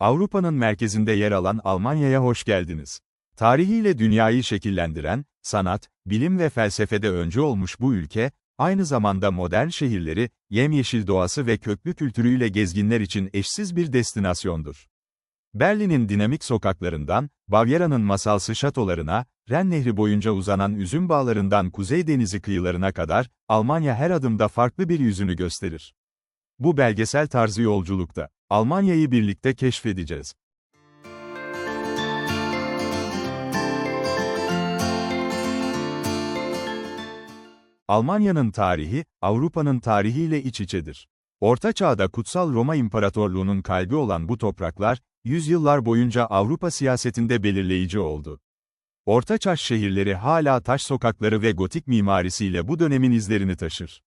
Avrupa'nın merkezinde yer alan Almanya'ya hoş geldiniz. Tarihiyle dünyayı şekillendiren, sanat, bilim ve felsefede öncü olmuş bu ülke, aynı zamanda modern şehirleri, yemyeşil doğası ve köklü kültürüyle gezginler için eşsiz bir destinasyondur. Berlin'in dinamik sokaklarından, Bavyera'nın masalsı şatolarına, Ren Nehri boyunca uzanan üzüm bağlarından Kuzey Denizi kıyılarına kadar, Almanya her adımda farklı bir yüzünü gösterir. Bu belgesel tarzı yolculukta, Almanya'yı birlikte keşfedeceğiz. Almanya'nın tarihi, Avrupa'nın tarihiyle iç içedir. Orta Çağ'da Kutsal Roma İmparatorluğu'nun kalbi olan bu topraklar, yüzyıllar boyunca Avrupa siyasetinde belirleyici oldu. Ortaçağ şehirleri hala taş sokakları ve gotik mimarisiyle bu dönemin izlerini taşır.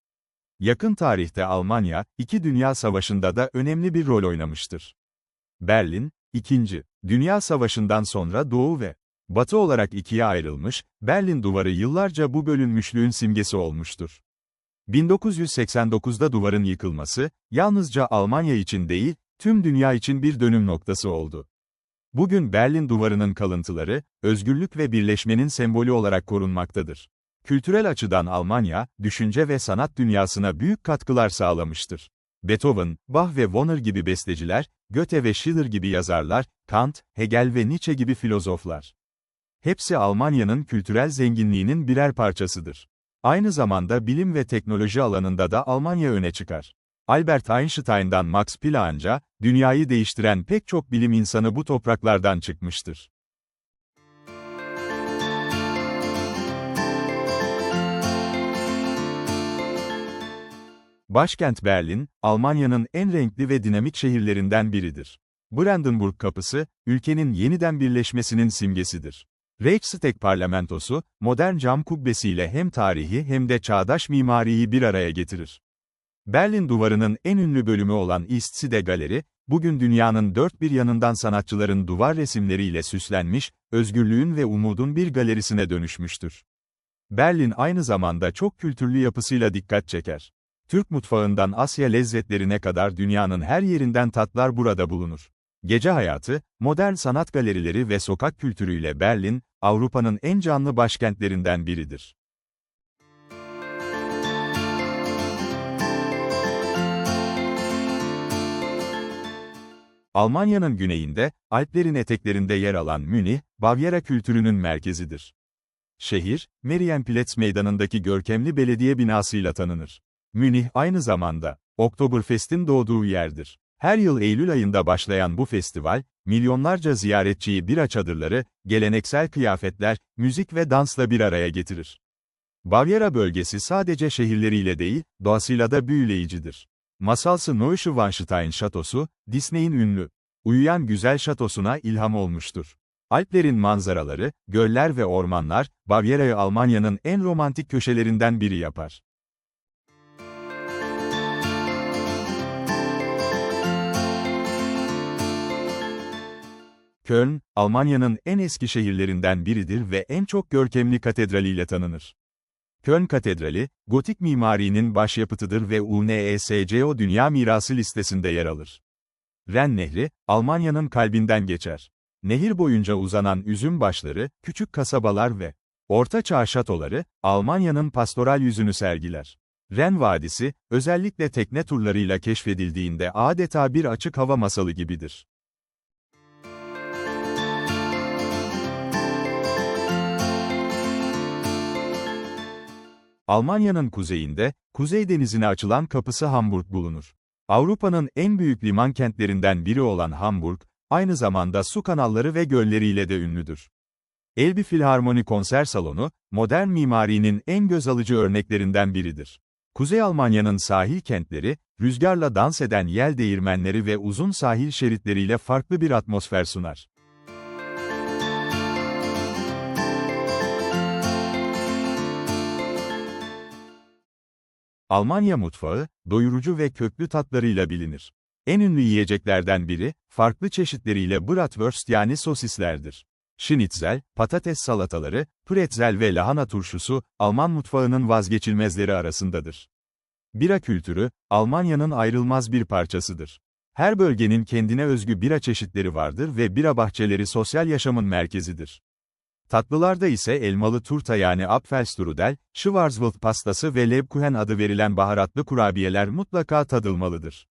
Yakın tarihte Almanya, iki Dünya Savaşı'nda da önemli bir rol oynamıştır. Berlin, II. Dünya Savaşı'ndan sonra Doğu ve Batı olarak ikiye ayrılmış, Berlin Duvarı yıllarca bu bölünmüşlüğün simgesi olmuştur. 1989'da duvarın yıkılması, yalnızca Almanya için değil, tüm dünya için bir dönüm noktası oldu. Bugün Berlin Duvarı'nın kalıntıları, özgürlük ve birleşmenin sembolü olarak korunmaktadır. Kültürel açıdan Almanya, düşünce ve sanat dünyasına büyük katkılar sağlamıştır. Beethoven, Bach ve Wagner gibi besteciler, Goethe ve Schiller gibi yazarlar, Kant, Hegel ve Nietzsche gibi filozoflar. Hepsi Almanya'nın kültürel zenginliğinin birer parçasıdır. Aynı zamanda bilim ve teknoloji alanında da Almanya öne çıkar. Albert Einstein'dan Max Planck'a, dünyayı değiştiren pek çok bilim insanı bu topraklardan çıkmıştır. Başkent Berlin, Almanya'nın en renkli ve dinamik şehirlerinden biridir. Brandenburg Kapısı, ülkenin yeniden birleşmesinin simgesidir. Reichstag parlamentosu, modern cam kubbesiyle hem tarihi hem de çağdaş mimariyi bir araya getirir. Berlin Duvarı'nın en ünlü bölümü olan East Side Galeri, bugün dünyanın dört bir yanından sanatçıların duvar resimleriyle süslenmiş, özgürlüğün ve umudun bir galerisine dönüşmüştür. Berlin aynı zamanda çok kültürlü yapısıyla dikkat çeker. Türk mutfağından Asya lezzetlerine kadar dünyanın her yerinden tatlar burada bulunur. Gece hayatı, modern sanat galerileri ve sokak kültürüyle Berlin, Avrupa'nın en canlı başkentlerinden biridir. Almanya'nın güneyinde, Alplerin eteklerinde yer alan Münih, Bavyera kültürünün merkezidir. Şehir, Marienplatz meydanındaki görkemli belediye binasıyla tanınır. Münih aynı zamanda, Oktoberfest'in doğduğu yerdir. Her yıl Eylül ayında başlayan bu festival, milyonlarca ziyaretçiyi bira çadırları, geleneksel kıyafetler, müzik ve dansla bir araya getirir. Bavyera bölgesi sadece şehirleriyle değil, doğasıyla da büyüleyicidir. Masalsı Neuschwanstein şatosu, Disney'in ünlü, Uyuyan Güzel şatosuna ilham olmuştur. Alplerin manzaraları, göller ve ormanlar, Bavyera'yı Almanya'nın en romantik köşelerinden biri yapar. Köln, Almanya'nın en eski şehirlerinden biridir ve en çok görkemli katedraliyle tanınır. Köln Katedrali, gotik mimarinin başyapıtıdır ve UNESCO Dünya Mirası listesinde yer alır. Ren Nehri, Almanya'nın kalbinden geçer. Nehir boyunca uzanan üzüm başları, küçük kasabalar ve Orta Çağ şatoları, Almanya'nın pastoral yüzünü sergiler. Ren Vadisi, özellikle tekne turlarıyla keşfedildiğinde adeta bir açık hava masalı gibidir. Almanya'nın kuzeyinde, Kuzey Denizi'ne açılan kapısı Hamburg bulunur. Avrupa'nın en büyük liman kentlerinden biri olan Hamburg, aynı zamanda su kanalları ve gölleriyle de ünlüdür. Elbi Filharmoni konser salonu, modern mimarinin en göz alıcı örneklerinden biridir. Kuzey Almanya'nın sahil kentleri, rüzgarla dans eden yel değirmenleri ve uzun sahil şeritleriyle farklı bir atmosfer sunar. Almanya mutfağı, doyurucu ve köklü tatlarıyla bilinir. En ünlü yiyeceklerden biri, farklı çeşitleriyle Bratwurst yani sosislerdir. Schnitzel, patates salataları, pretzel ve lahana turşusu, Alman mutfağının vazgeçilmezleri arasındadır. Bira kültürü, Almanya'nın ayrılmaz bir parçasıdır. Her bölgenin kendine özgü bira çeşitleri vardır ve bira bahçeleri sosyal yaşamın merkezidir. Tatlılarda ise elmalı turta yani Apfelstrudel, Schwarzwald pastası ve Lebkuchen adı verilen baharatlı kurabiyeler mutlaka tadılmalıdır.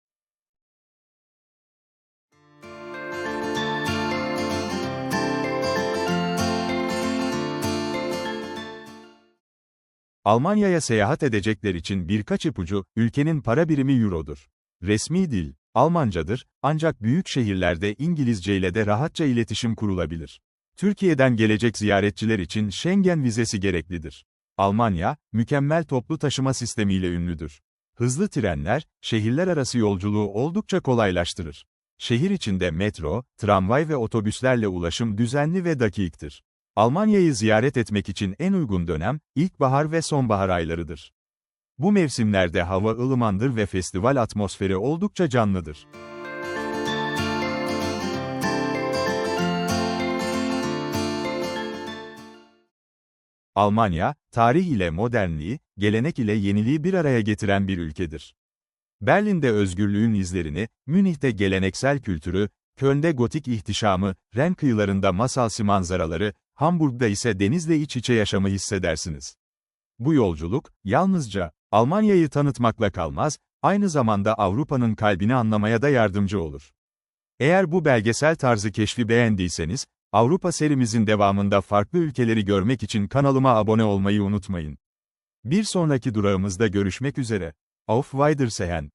Almanya'ya seyahat edecekler için birkaç ipucu, ülkenin para birimi Euro'dur. Resmi dil, Almancadır, ancak büyük şehirlerde İngilizce ile de rahatça iletişim kurulabilir. Türkiye'den gelecek ziyaretçiler için Schengen vizesi gereklidir. Almanya, mükemmel toplu taşıma sistemiyle ünlüdür. Hızlı trenler, şehirler arası yolculuğu oldukça kolaylaştırır. Şehir içinde metro, tramvay ve otobüslerle ulaşım düzenli ve dakiktir. Almanya'yı ziyaret etmek için en uygun dönem, ilkbahar ve sonbahar aylarıdır. Bu mevsimlerde hava ılımandır ve festival atmosferi oldukça canlıdır. Almanya, tarih ile modernliği, gelenek ile yeniliği bir araya getiren bir ülkedir. Berlin'de özgürlüğün izlerini, Münih'te geleneksel kültürü, Köln'de gotik ihtişamı, Ren kıyılarında masalsı manzaraları, Hamburg'da ise denizle iç içe yaşamı hissedersiniz. Bu yolculuk, yalnızca, Almanya'yı tanıtmakla kalmaz, aynı zamanda Avrupa'nın kalbini anlamaya da yardımcı olur. Eğer bu belgesel tarzı keşfi beğendiyseniz, Avrupa serimizin devamında farklı ülkeleri görmek için kanalıma abone olmayı unutmayın. Bir sonraki durağımızda görüşmek üzere. Auf Wiedersehen.